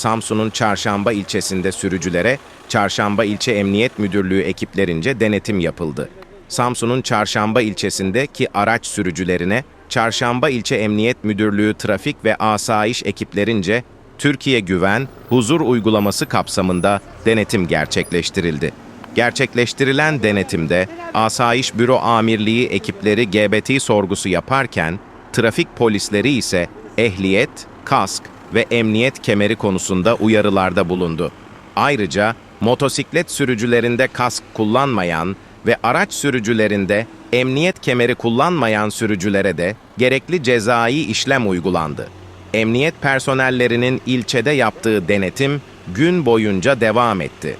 Samsun'un Çarşamba ilçesinde sürücülere Çarşamba İlçe Emniyet Müdürlüğü ekiplerince denetim yapıldı. Samsun'un Çarşamba ilçesindeki araç sürücülerine Çarşamba İlçe Emniyet Müdürlüğü trafik ve asayiş ekiplerince Türkiye Güven, Huzur uygulaması kapsamında denetim gerçekleştirildi. Gerçekleştirilen denetimde Asayiş Büro Amirliği ekipleri GBT sorgusu yaparken, trafik polisleri ise ehliyet, kask ve emniyet kemeri konusunda uyarılarda bulundu. Ayrıca motosiklet sürücülerinde kask kullanmayan ve araç sürücülerinde emniyet kemeri kullanmayan sürücülere de gerekli cezai işlem uygulandı. Emniyet personellerinin ilçede yaptığı denetim gün boyunca devam etti.